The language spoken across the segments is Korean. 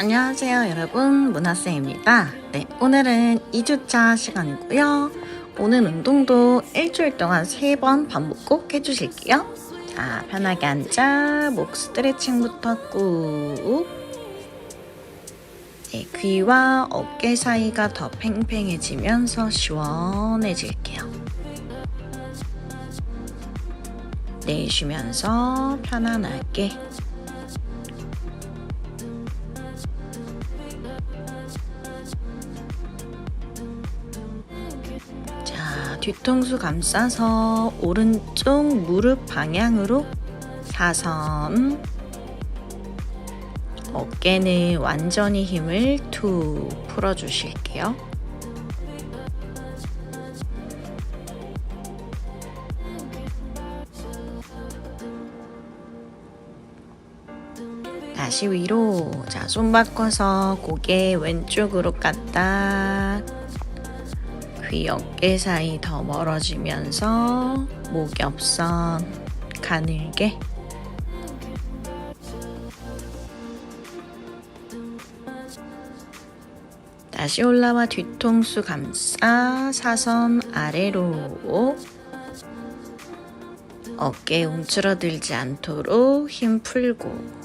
안녕하세요 여러분. 문화쌤입니다. 네 오늘은 2주차 시간이고요. 오늘 운동도 일주일 동안 3번 반복 꼭 해주실게요. 자 편하게 앉아. 목 스트레칭부터 꾹. 네, 귀와 어깨 사이가 더 팽팽해지면서 시원해질게요. 내쉬면서 편안하게 뒤통수 감싸서 오른쪽 무릎 방향으로 사선. 어깨는 완전히 힘을 툭 풀어주실게요. 다시 위로. 자, 손 바꿔서 고개 왼쪽으로 까딱. 귀 어깨 사이 더 멀어지면서 목엽선 가늘게. 다시 올라와 뒤통수 감싸 사선 아래로. 어깨 움츠러들지 않도록 힘 풀고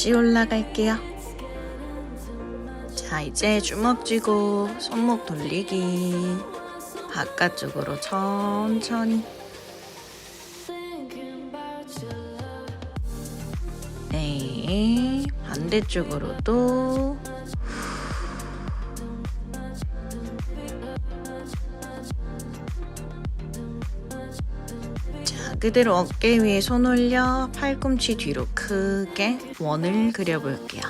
다시 올라갈게요. 자, 이제 주먹 쥐고 손목 돌리기. 바깥쪽으로 천천히. 네, 반대쪽으로도. 그대로 어깨 위에 손 올려 팔꿈치 뒤로 크게 원을 그려볼게요.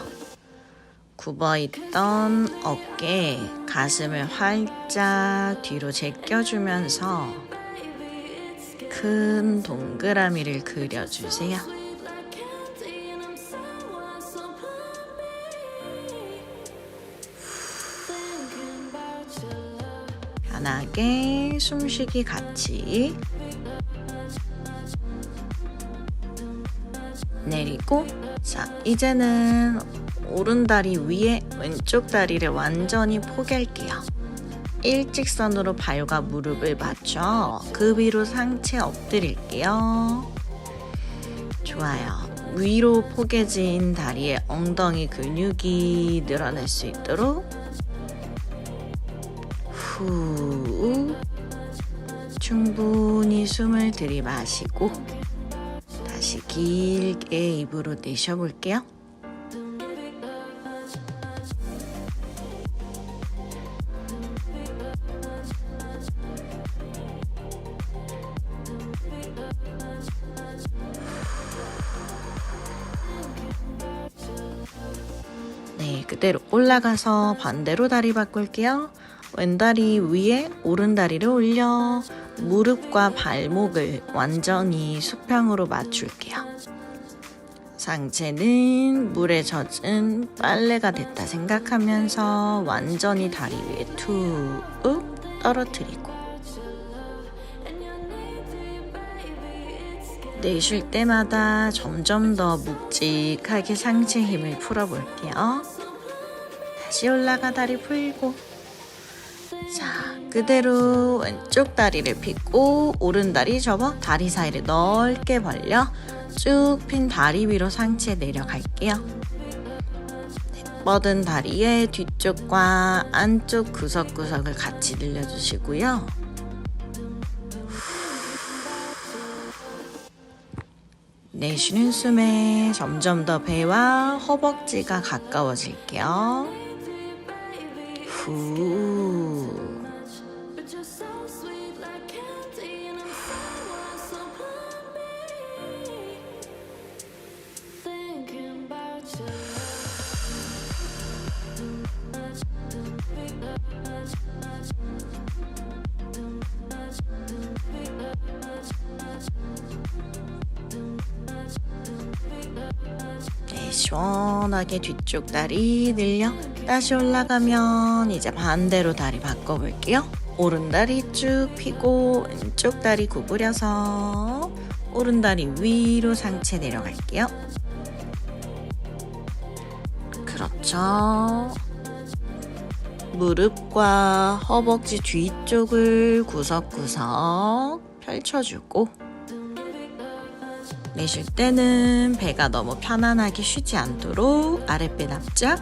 굽어있던 어깨, 가슴을 활짝 뒤로 제껴주면서 큰 동그라미를 그려주세요. 편하게 숨쉬기 같이 내리고 자 이제는 오른 다리 위에 왼쪽 다리를 완전히 포갤게요. 일직선으로 발과 무릎을 맞춰 그 위로 상체 엎드릴게요. 좋아요. 위로 포개진 다리의 엉덩이 근육이 늘어날 수 있도록 후 충분히 숨을 들이마시고 길게 입으로 내쉬어볼게요. 네, 그대로 올라가서 반대로 다리 바꿀게요. 왼다리 위에 오른다리를 올려 무릎과 발목을 완전히 수평으로 맞출게요. 상체는 물에 젖은 빨래가 됐다 생각하면서 완전히 다리 위에 툭 떨어뜨리고 내쉴 때마다 점점 더 묵직하게 상체 힘을 풀어볼게요. 다시 올라가 다리 풀고 자, 그대로 왼쪽 다리를 펴고 오른 다리 접어 다리 사이를 넓게 벌려 쭉 핀 다리 위로 상체 내려갈게요. 네, 뻗은 다리의 뒤쪽과 안쪽 구석구석을 같이 늘려주시고요. 내쉬는 숨에 점점 더 배와 허벅지가 가까워질게요. 후. 네, 시원하게 뒤쪽 다리 늘려 다시 올라가면 이제 반대로 다리 바꿔볼게요. 오른다리 쭉 펴고 왼쪽 다리 구부려서 오른다리 위로 상체 내려갈게요. 그렇죠. 무릎과 허벅지 뒤쪽을 구석구석 펼쳐주고 내쉴 때는 배가 너무 편안하게 쉬지 않도록 아랫배 납작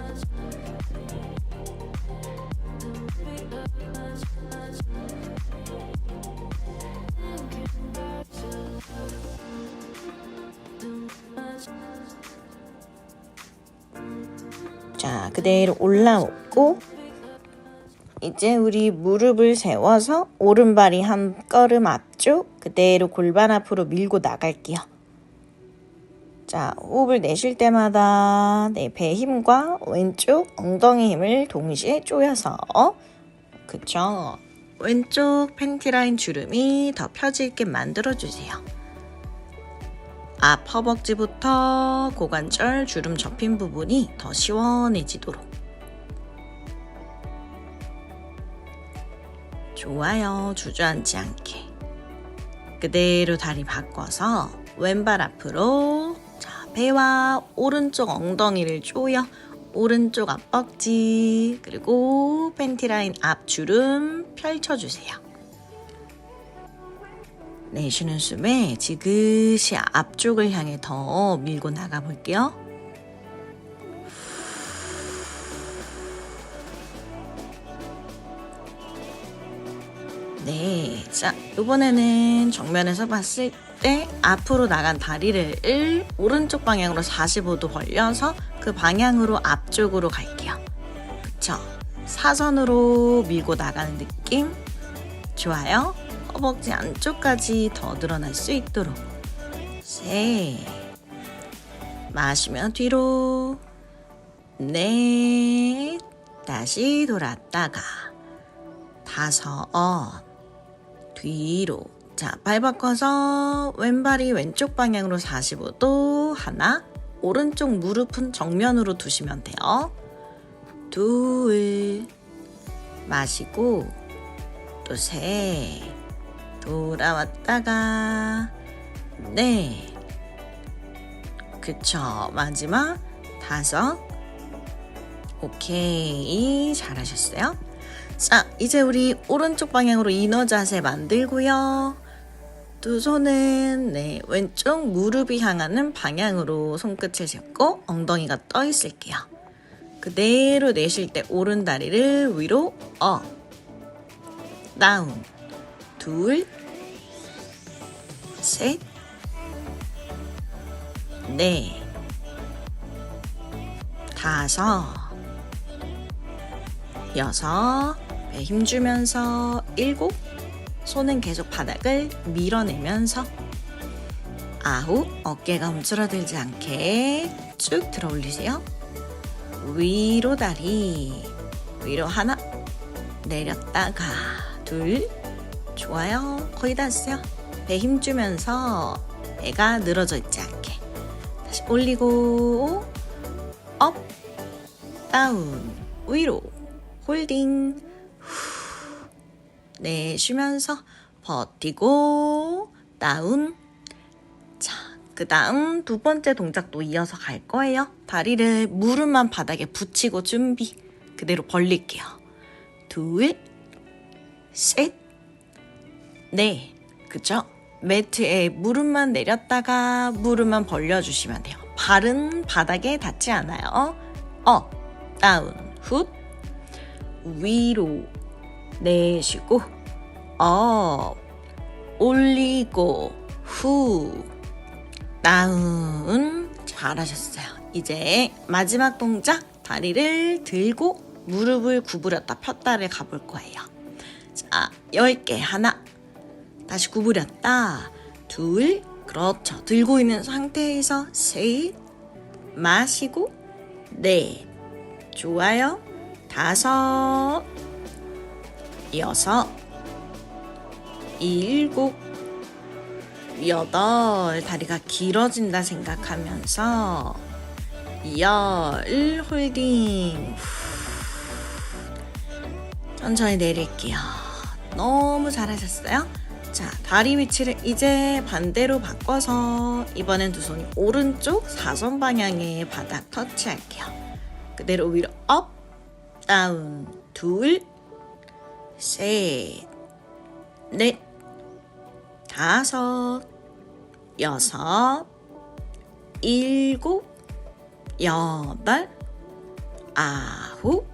자, 그대로 올라오고 이제 우리 무릎을 세워서 오른발이 한 걸음 앞쪽 그대로 골반 앞으로 밀고 나갈게요. 자, 호흡을 내쉴 때마다 내 배 힘과 왼쪽 엉덩이 힘을 동시에 조여서 그쵸? 왼쪽 팬티 라인 주름이 더 펴질게 만들어주세요. 앞 허벅지부터 고관절 주름 접힌 부분이 더 시원해지도록. 좋아요. 주저앉지 않게. 그대로 다리 바꿔서 왼발 앞으로 자, 배와 오른쪽 엉덩이를 조여 오른쪽 앞벅지 그리고 팬티 라인 앞 주름 펼쳐주세요. 내쉬는 숨에 지그시 앞쪽을 향해 더 밀고 나가 볼게요. 네, 자 이번에는 정면에서 봤을 때 앞으로 나간 다리를 오른쪽 방향으로 45도 벌려서 그 방향으로 앞쪽으로 갈게요. 그쵸? 사선으로 밀고 나가는 느낌 좋아요. 허벅지 안쪽까지 더 늘어날 수 있도록. 셋 마시면 뒤로. 넷 다시 돌았다가 다섯. 뒤로. 자, 발 바꿔서 왼발이 왼쪽 방향으로 45도 하나 오른쪽 무릎은 정면으로 두시면 돼요. 둘. 마시고 또 셋 돌아왔다가. 네. 그쵸. 마지막 다섯. 오케이. 잘하셨어요. 자 이제 우리 오른쪽 방향으로 이너 자세 만들고요. 두 손은 네 왼쪽 무릎이 향하는 방향으로 손끝을 잡고 엉덩이가 떠 있을게요. 그대로 내쉴 때 오른 다리를 위로 업 다운 둘, 셋, 넷, 다섯, 여섯, 배 힘주면서 일곱, 손은 계속 바닥을 밀어내면서 아홉, 어깨가 움츠러들지 않게 쭉 들어 올리세요. 위로 다리, 위로 하나, 내렸다가 둘, 좋아요. 거의 다 했어요. 배 힘주면서 배가 늘어져 있지 않게. 다시 올리고, 업, 다운, 위로, 홀딩, 후. 내쉬면서 버티고, 다운. 자, 그 다음 두 번째 동작도 이어서 갈 거예요. 다리를 무릎만 바닥에 붙이고 준비. 그대로 벌릴게요. 둘, 셋, 네, 그죠? 매트에 무릎만 내렸다가 무릎만 벌려주시면 돼요. 발은 바닥에 닿지 않아요. 업, 다운, 훗, 위로 내쉬고, 업, 올리고, 후, 다운. 잘하셨어요. 이제 마지막 동작, 다리를 들고 무릎을 구부렸다 폈다를 가볼 거예요. 자, 10개. 하나, 다시 구부렸다. 둘, 그렇죠. 들고 있는 상태에서 셋, 마시고, 넷, 좋아요. 다섯, 여섯, 일곱, 여덟, 다리가 길어진다 생각하면서 열, 홀딩. 후. 천천히 내릴게요. 너무 잘하셨어요. 자, 다리 위치를 이제 반대로 바꿔서 이번엔 두 손이 오른쪽 사선 방향의 바닥 터치할게요. 그대로 위로 업, 다운, 둘, 셋, 넷, 다섯, 여섯, 일곱, 여덟, 아홉,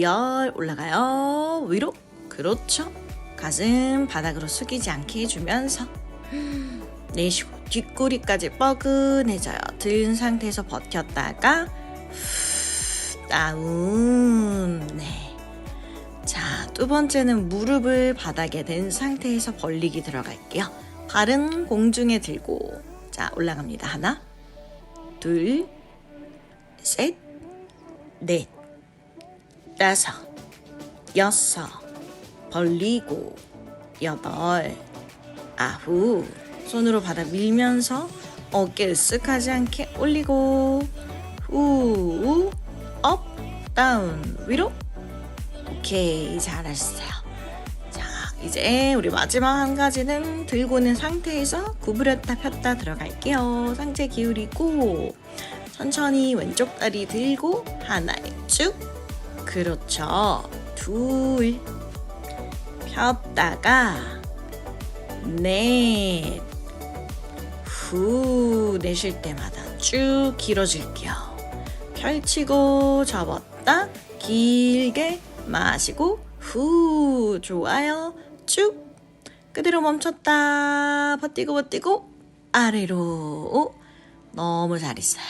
열 올라가요. 위로. 그렇죠. 가슴 바닥으로 숙이지 않게 해주면서 내쉬고 뒷구리까지 뻐근해져요. 든 상태에서 버텼다가 후, 다운. 네. 자, 두 번째는 무릎을 바닥에 댄 상태에서 벌리기 들어갈게요. 발은 공중에 들고 자, 올라갑니다. 하나, 둘, 셋, 넷, 다섯, 여섯, 벌리고, 여덟, 아홉. 손으로 바닥 밀면서 어깨 으쓱하지 않게 올리고, 후, 업, 다운, 위로. 오케이, 잘하셨어요. 자, 이제 우리 마지막 한 가지는 들고 있는 상태에서 구부렸다 폈다 들어갈게요. 상체 기울이고, 천천히 왼쪽 다리 들고, 하나에 쭉. 그렇죠. 둘. 폈다가, 넷. 후. 내쉴 때마다 쭉 길어질게요. 펼치고 접었다. 길게 마시고, 후. 좋아요. 쭉. 그대로 멈췄다. 버티고 버티고, 아래로. 너무 잘했어요.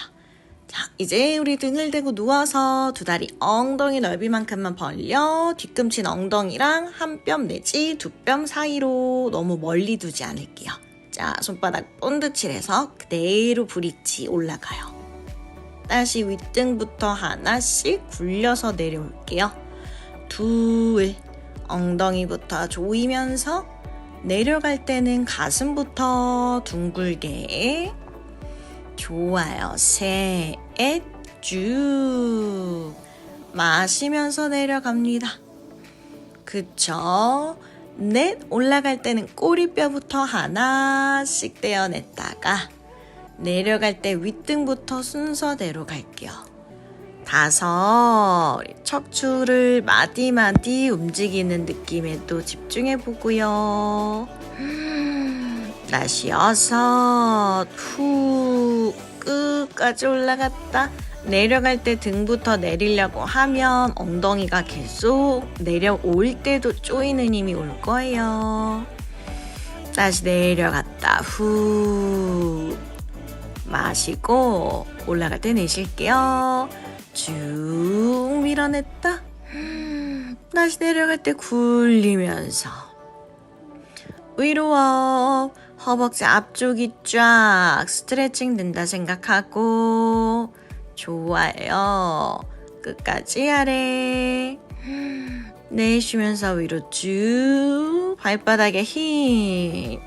자, 이제 우리 등을 대고 누워서 두 다리 엉덩이 넓이만큼만 벌려 뒤꿈치 엉덩이랑 한 뼘 내지 두 뼘 사이로 너무 멀리 두지 않을게요. 자, 손바닥 본드칠해서 그대로 브릿지 올라가요. 다시 윗등부터 하나씩 굴려서 내려올게요. 둘, 엉덩이부터 조이면서 내려갈 때는 가슴부터 둥글게 좋아요. 셋, 쭉. 마시면서 내려갑니다. 그쵸? 넷, 올라갈 때는 꼬리뼈부터 하나씩 떼어냈다가 내려갈 때 윗등부터 순서대로 갈게요. 다섯, 척추를 마디마디 움직이는 느낌에 또 집중해 보고요. 다시 여섯 후 끝까지 올라갔다. 내려갈 때 등부터 내리려고 하면 엉덩이가 계속 내려올 때도 쪼이는 힘이 올 거예요. 다시 내려갔다. 후. 마시고 올라갈 때 내쉴게요. 쭉 밀어냈다. 다시 내려갈 때 굴리면서. 위로 업 허벅지 앞쪽이 쫙 스트레칭 된다 생각하고 좋아요. 끝까지 아래 내쉬면서 위로 쭉 발바닥에 힘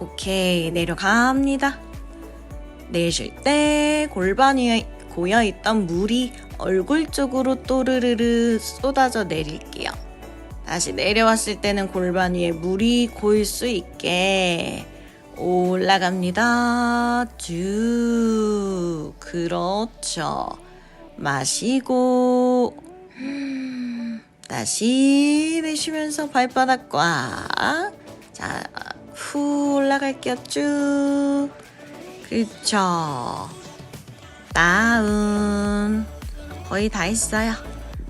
오케이 내려갑니다. 내쉴 때 골반 위에 고여있던 물이 얼굴 쪽으로 또르르르 쏟아져 내릴게요. 다시 내려왔을 때는 골반 위에 물이 고일 수 있게 올라갑니다. 쭉. 그렇죠. 마시고, 다시 내쉬면서 발바닥 꽉. 자, 후 올라갈게요. 쭉. 그렇죠. 다운. 거의 다 했어요.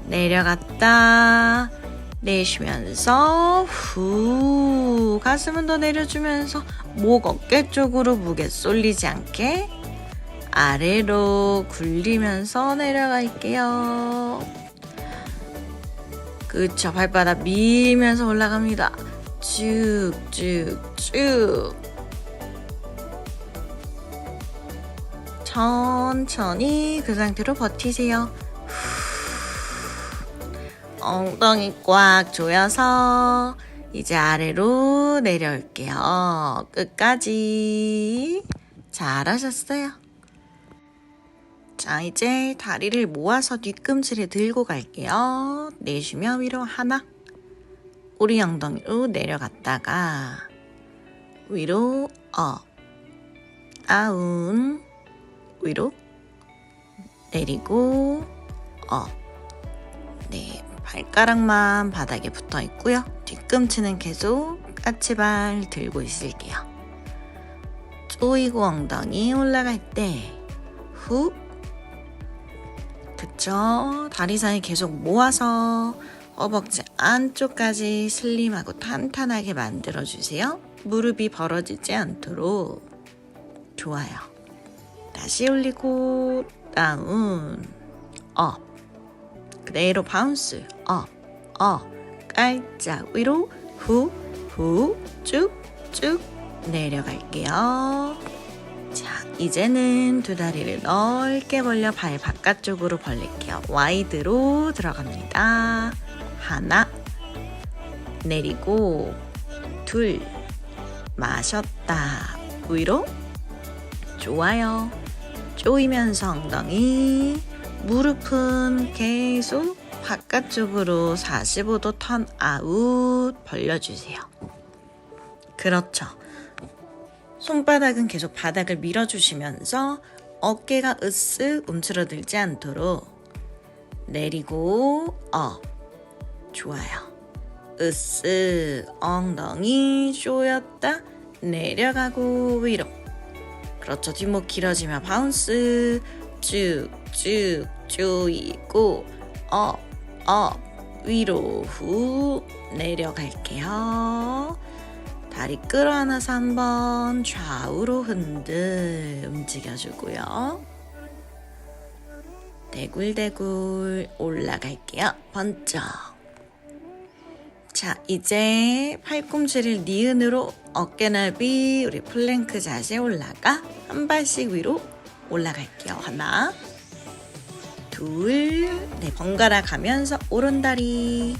내려갔다. 내쉬면서 후 가슴은 더 내려주면서 목 어깨 쪽으로 무게 쏠리지 않게 아래로 굴리면서 내려갈게요. 그쵸 발바닥 밀면서 올라갑니다. 쭉쭉쭉 천천히 그 상태로 버티세요. 엉덩이 꽉 조여서 이제 아래로 내려올게요. 끝까지 잘하셨어요. 자, 이제 다리를 모아서 뒤꿈치를 들고 갈게요. 내쉬며 위로 하나, 오리 엉덩이로 내려갔다가 위로 업 다운 위로 내리고 업 네, 발가락만 바닥에 붙어 있고요. 뒤꿈치는 계속 까치발 들고 있을게요. 쪼이고 엉덩이 올라갈 때 훅. 그쵸? 다리 사이 계속 모아서 허벅지 안쪽까지 슬림하고 탄탄하게 만들어주세요. 무릎이 벌어지지 않도록. 좋아요. 다시 올리고 다운 업 그대로 바운스 업 업 깔짝 위로 후 후 쭉 쭉 내려갈게요. 자, 이제는 두 다리를 넓게 벌려 발 바깥쪽으로 벌릴게요. 와이드로 들어갑니다. 하나, 내리고, 둘, 마셨다. 위로, 좋아요. 쪼이면서 엉덩이, 무릎은 계속 바깥쪽으로 45도 턴 아웃 벌려주세요. 그렇죠. 손바닥은 계속 바닥을 밀어주시면서 어깨가 으쓱 움츠러들지 않도록 내리고 업 좋아요 으쓱 엉덩이 쪼였다 내려가고 위로 그렇죠 뒷목 길어지면 바운스 쭉쭉 쪼이고 업 업 위로 후 내려갈게요 다리 끌어안아서 한번 좌우로 흔들 움직여주고요. 대굴대굴 올라갈게요. 번쩍. 자, 이제 팔꿈치를 니은으로 어깨 넓이 우리 플랭크 자세 올라가 한 발씩 위로 올라갈게요. 하나, 둘, 네, 번갈아 가면서 오른다리,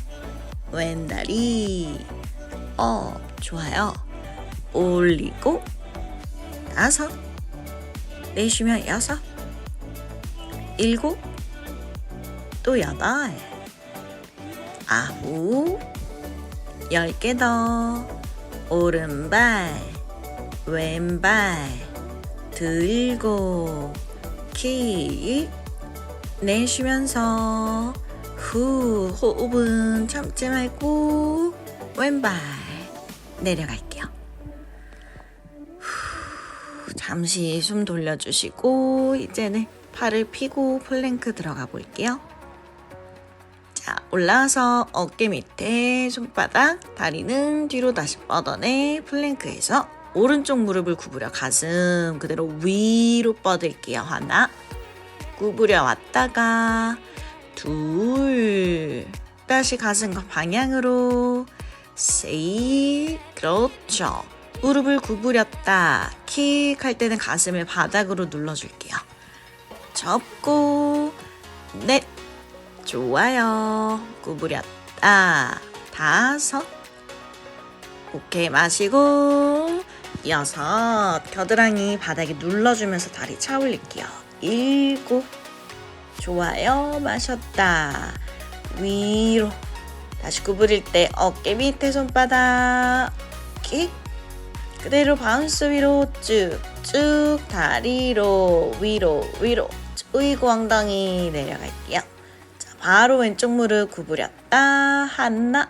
왼다리, 어, 좋아요. 올리고 다섯 내쉬면 여섯 일곱 또 여덟 아홉 열 개 더 오른발 왼발 들고 킥 내쉬면서 후 호흡은 참지 말고 왼발 내려갈게요. 후, 잠시 숨 돌려주시고 이제는 팔을 펴고 플랭크 들어가 볼게요. 자, 올라와서 어깨 밑에 손바닥, 다리는 뒤로 다시 뻗어내 플랭크에서 오른쪽 무릎을 구부려 가슴 그대로 위로 뻗을게요. 하나, 구부려 왔다가 둘, 다시 가슴과 방향으로 셋, 그렇죠. 무릎을 구부렸다. 킥 할 때는 가슴을 바닥으로 눌러줄게요. 접고, 넷, 좋아요. 구부렸다. 다섯, 오케이, 마시고, 여섯, 겨드랑이 바닥에 눌러주면서 다리 차 올릴게요. 일곱, 좋아요. 마셨다. 위로. 다시 구부릴 때 어깨 밑에 손바닥 킥 그대로 바운스 위로 쭉 쭉 다리로 위로 위로 쪼이고 엉덩이 내려갈게요. 자, 바로 왼쪽 무릎 구부렸다 하나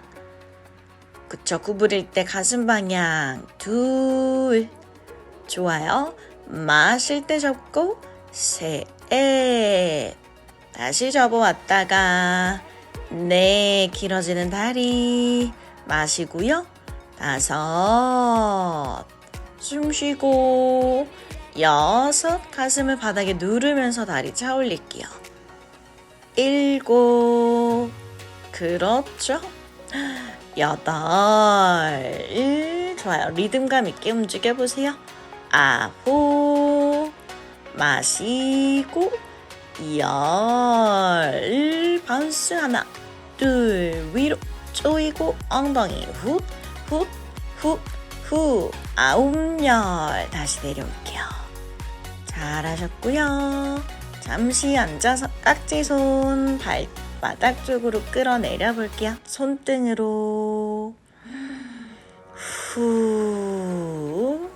그쵸. 구부릴 때 가슴 방향 둘. 좋아요. 마실 때 접고 셋. 다시 접어 왔다가 네, 길어지는 다리. 마시고요. 다섯, 숨 쉬고 여섯, 가슴을 바닥에 누르면서 다리 차 올릴게요. 일곱, 그렇죠. 여덟, 좋아요. 리듬감 있게 움직여 보세요. 아홉, 마시고 열. 바운스 하나 둘 위로 쪼이고 엉덩이 훅훅훅후 아홉 열. 다시 내려올게요. 잘하셨고요. 잠시 앉아서 깍지 손 발 바닥 쪽으로 끌어내려 볼게요 손등으로 후.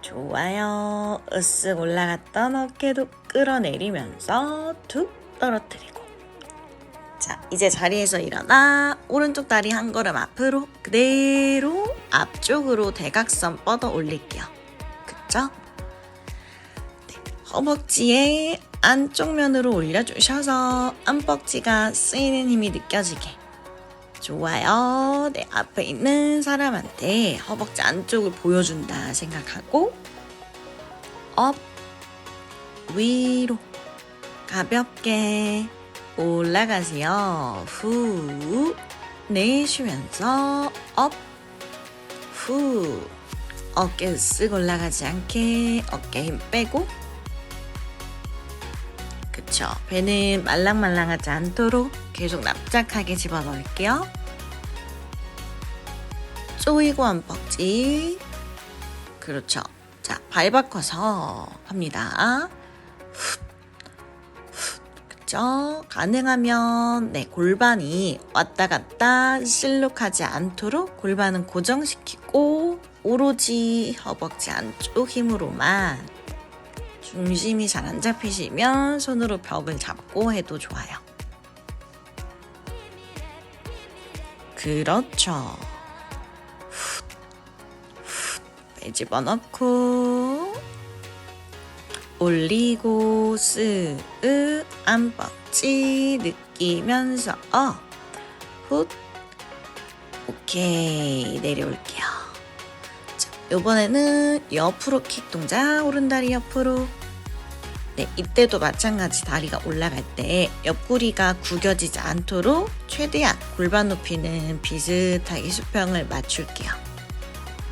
좋아요. 으쓱 올라갔던 어깨도 끌어내리면서 툭 떨어뜨리고. 자, 이제 자리에서 일어나 오른쪽 다리 한 걸음 앞으로 그대로 앞쪽으로 대각선 뻗어 올릴게요. 그쵸? 네, 허벅지에 안쪽 면으로 올려주셔서 안벅지가 쓰이는 힘이 느껴지게. 좋아요. 내 앞에 있는 사람한테 허벅지 안쪽을 보여준다 생각하고 업 위로 가볍게 올라가세요. 후 내쉬면서 업 후 어깨 쓱 올라가지 않게 어깨 힘 빼고 그쵸 배는 말랑말랑하지 않도록 계속 납작하게 집어넣을게요. 쪼이고 안벅지 그렇죠. 자, 발 바꿔서 합니다. 그쵸? 가능하면 네 골반이 왔다 갔다 실룩하지 않도록 골반은 고정시키고 오로지 허벅지 안쪽 힘으로만 중심이 잘 안 잡히시면 손으로 벽을 잡고 해도 좋아요. 그렇죠. 빼집어 넣고 올리고 스으 안벅지 느끼면서 어, 훗 오케이 내려올게요. 자, 이번에는 옆으로 킥 동작 오른다리 옆으로 네, 이때도 마찬가지 다리가 올라갈 때 옆구리가 구겨지지 않도록 최대한 골반 높이는 비슷하게 수평을 맞출게요.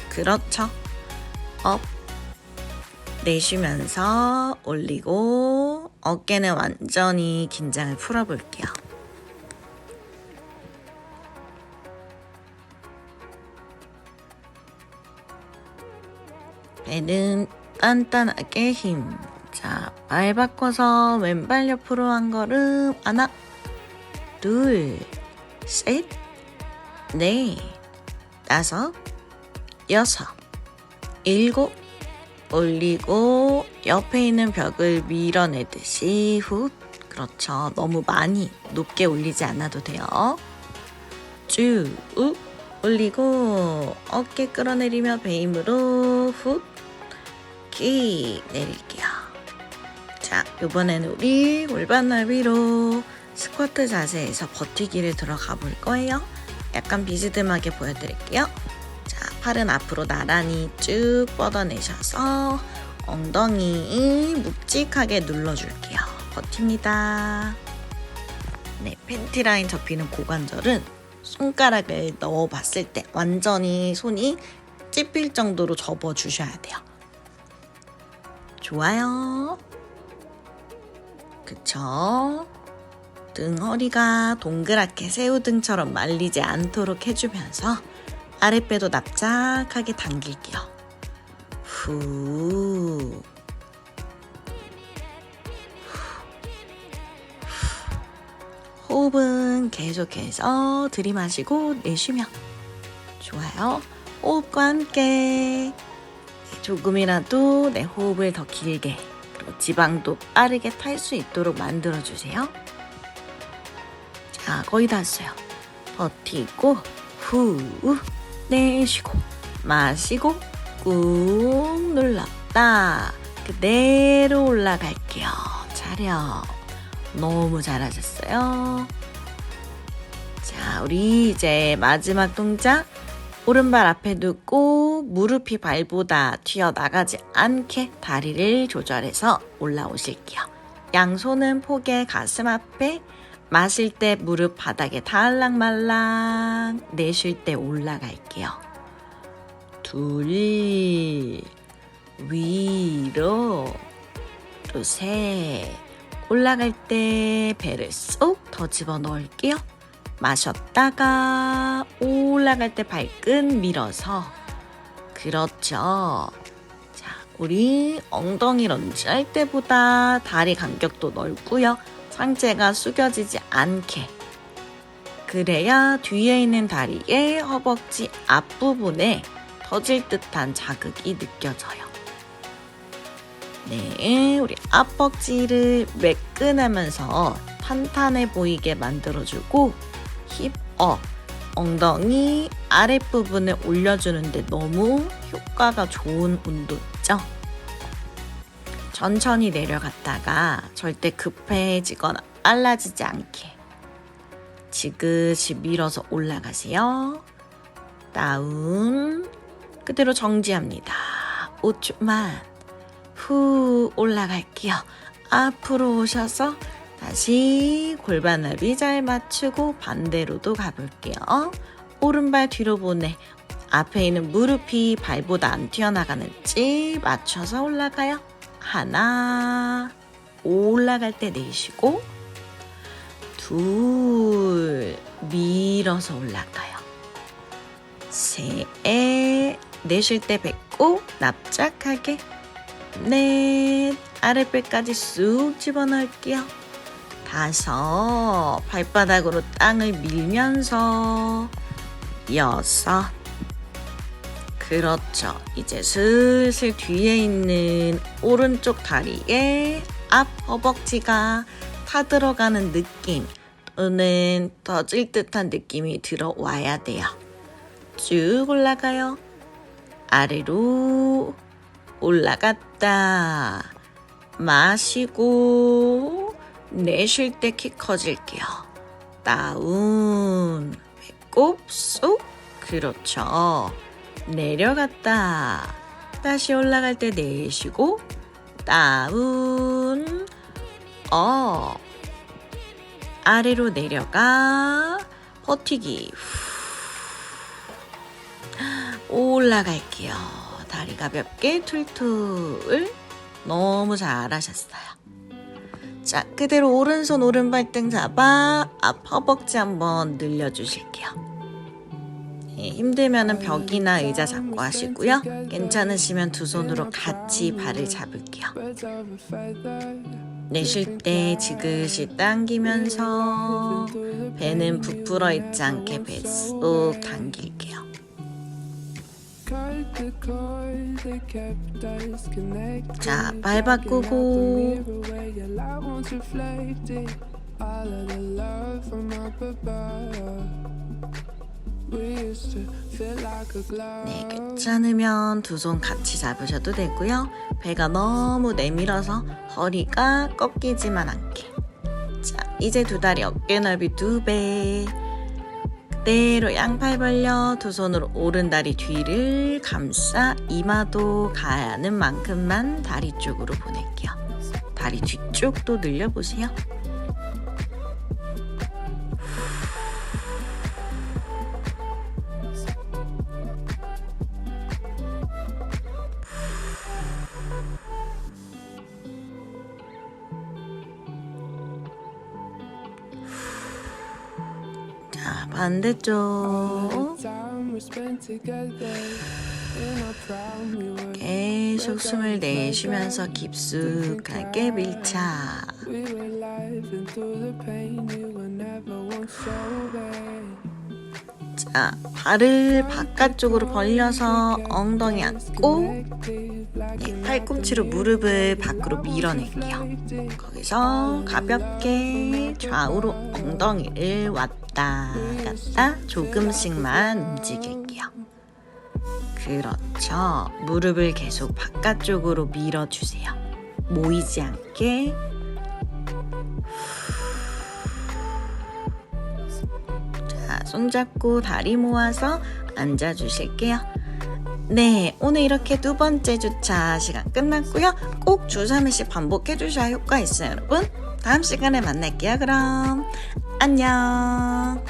그렇죠. 업 내쉬면서 올리고 어깨는 완전히 긴장을 풀어볼게요. 배는 단단하게 힘. 자, 발 바꿔서 왼발 옆으로 한 걸음. 하나, 둘, 셋, 넷, 다섯, 여섯, 일곱, 올리고 옆에 있는 벽을 밀어내듯이 후 그렇죠. 너무 많이 높게 올리지 않아도 돼요. 쭉 올리고 어깨 끌어내리며 배 힘으로 훅 킥 내릴게요. 자, 이번에는 우리 골반 넓이로 스쿼트 자세에서 버티기를 들어가 볼 거예요. 약간 비스듬하게 보여드릴게요. 자, 팔은 앞으로 나란히 쭉 뻗어내셔서 엉덩이 묵직하게 눌러줄게요. 버팁니다. 네, 팬티 라인 접히는 고관절은 손가락을 넣어 봤을 때 완전히 손이 찝힐 정도로 접어 주셔야 돼요. 좋아요. 그쵸? 등 허리가 동그랗게 새우등처럼 말리지 않도록 해주면서 아랫배도 납작하게 당길게요. 후. 호흡은 계속해서 들이마시고 내쉬며 좋아요. 호흡과 함께 조금이라도 내 호흡을 더 길게 그리고 지방도 빠르게 탈 수 있도록 만들어 주세요. 자, 거의 다 왔어요. 버티고 후 내쉬고 마시고 꾹 눌렀다. 그대로 올라갈게요. 차려. 너무 잘하셨어요. 자, 우리 이제 마지막 동작. 오른발 앞에 두고 무릎이 발보다 튀어나가지 않게 다리를 조절해서 올라오실게요. 양손은 폭에 가슴 앞에 마실 때 무릎 바닥에 달랑말랑 내쉴 때 올라갈게요. 둘 위로 또 셋 올라갈 때 배를 쏙 더 집어 넣을게요. 마셨다가 올라갈 때 발끝 밀어서 그렇죠. 자, 우리 엉덩이 런지 할 때보다 다리 간격도 넓고요. 상체가 숙여지지 않게 그래야 뒤에 있는 다리의 허벅지 앞부분에 터질 듯한 자극이 느껴져요. 네, 우리 앞벅지를 매끈하면서 탄탄해 보이게 만들어주고 힙업, 엉덩이 아랫부분을 올려주는데 너무 효과가 좋은 운동이죠. 천천히 내려갔다가 절대 급해지거나 빨라지지 않게 지그시 밀어서 올라가세요. 다운 그대로 정지합니다. 5초만 후 올라갈게요. 앞으로 오셔서 다시 골반너비 잘 맞추고 반대로도 가볼게요. 오른발 뒤로 보내. 앞에 있는 무릎이 발보다 안 튀어나가는지 맞춰서 올라가요. 하나, 올라갈 때 내쉬고, 둘, 밀어서 올라가요. 셋, 내쉴 때 뱉고, 납작하게. 넷, 아랫배까지 쑥 집어넣을게요. 다섯, 발바닥으로 땅을 밀면서, 여섯, 그렇죠. 이제 슬슬 뒤에 있는 오른쪽 다리에 앞 허벅지가 타들어가는 느낌 또는 터질 듯한 느낌이 들어와야 돼요. 쭉 올라가요. 아래로 올라갔다. 마시고 내쉴 때 키 커질게요. 다운. 배꼽 쏙. 그렇죠. 내려갔다. 다시 올라갈 때 내쉬고 다운 업 아래로 내려가 버티기 후. 올라갈게요. 다리 가볍게 툴툴 너무 잘하셨어요. 자, 그대로 오른손 오른발등 잡아 앞 허벅지 한번 늘려주실게요. 예, 힘들면은 벽이나 의자 잡고 하시고요. 괜찮으시면 두 손으로 같이 발을 잡을게요. 내쉴 때 지그시 당기면서 배는 부풀어 있지 않게 배 쏙 당길게요. 자, 발 바꾸고 네, 괜찮으면 두 손 같이 잡으셔도 되고요. 배가 너무 내밀어서 허리가 꺾이지만 않게. 자, 이제 두 다리 어깨 넓이 두 배. 그대로 양팔 벌려 두 손으로 오른 다리 뒤를 감싸 이마도 가는 만큼만 다리 쪽으로 보낼게요. 다리 뒤쪽도 늘려보세요. 자, 반대쪽. 계속 숨을 내쉬면서 깊숙하게 밀착. 자, 발을 바깥쪽으로 벌려서 엉덩이 안고 네, 팔꿈치로 무릎을 밖으로 밀어낼게요. 거기서 가볍게 좌우로 엉덩이를 왔다 갔다 조금씩만 움직일게요. 그렇죠. 무릎을 계속 바깥쪽으로 밀어주세요. 모이지 않게. 자, 손잡고 다리 모아서 앉아 주실게요. 네, 오늘 이렇게 두 번째 주차 시간 끝났고요. 꼭 주 3회씩 반복해 주셔야 효과 있어요, 여러분. 다음 시간에 만날게요, 그럼. 안녕.